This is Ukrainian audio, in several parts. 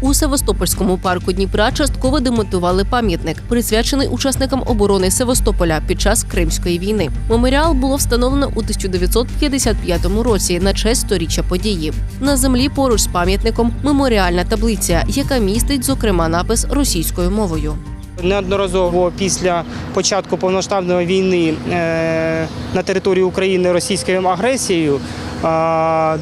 У Севастопольському парку Дніпра частково демонтували пам'ятник, присвячений учасникам оборони Севастополя під час Кримської війни. Меморіал було встановлено у 1955 році на честь сторіччя події. На землі поруч з пам'ятником меморіальна таблиця, яка містить зокрема напис російською мовою. Неодноразово після початку повноштабної війни е, на території України російською агресією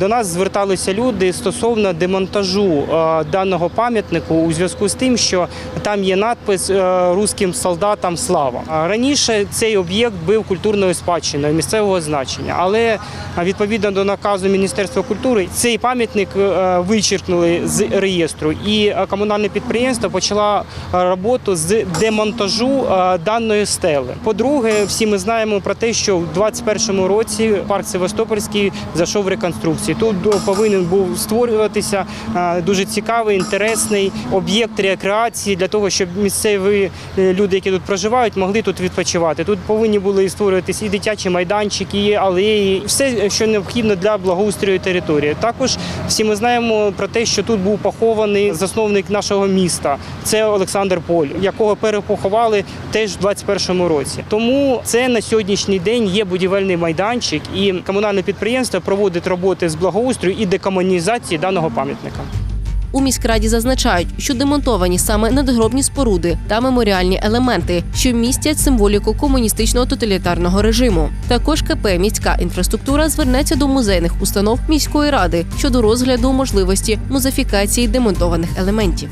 до нас зверталися люди стосовно демонтажу даного пам'ятнику у зв'язку з тим, що там є надпис е, «Руським солдатам слава. Раніше цей об'єкт був культурною спадщиною місцевого значення, але відповідно до наказу Міністерства культури цей пам'ятник е, вичеркнули з реєстру, і е, комунальне підприємство почало роботу з демонтажу даної стели. По-друге, всі ми знаємо про те, що в 2021 році парк Севастопольський зайшов в реконструкцію. Тут повинен був створюватися е, дуже цікавий, інтересний об'єкт рекреації для того, щоб місцеві е, люди, які тут проживають, могли тут відпочивати. Тут повинні були створюватися і дитячі майданчики, і алеї, все, що необхідно для благоустрою території. Також всі ми знаємо про те, що тут був похований засновник нашого міста. Це Олександр Поль, якого перепоховали теж в 21 році. Тому це на сьогоднішній день є будівельний майданчик, і комунальне підприємство проводить роботи з благоустрою і декомунізації даного пам'ятника. У міськраді зазначають, що демонтовані саме надгробні споруди та меморіальні елементи, що містять символіку комуністичного тоталітарного режиму. Також КП міська інфраструктура звернеться до музейних установ міської ради щодо розгляду можливості музифікації демонтованих елементів.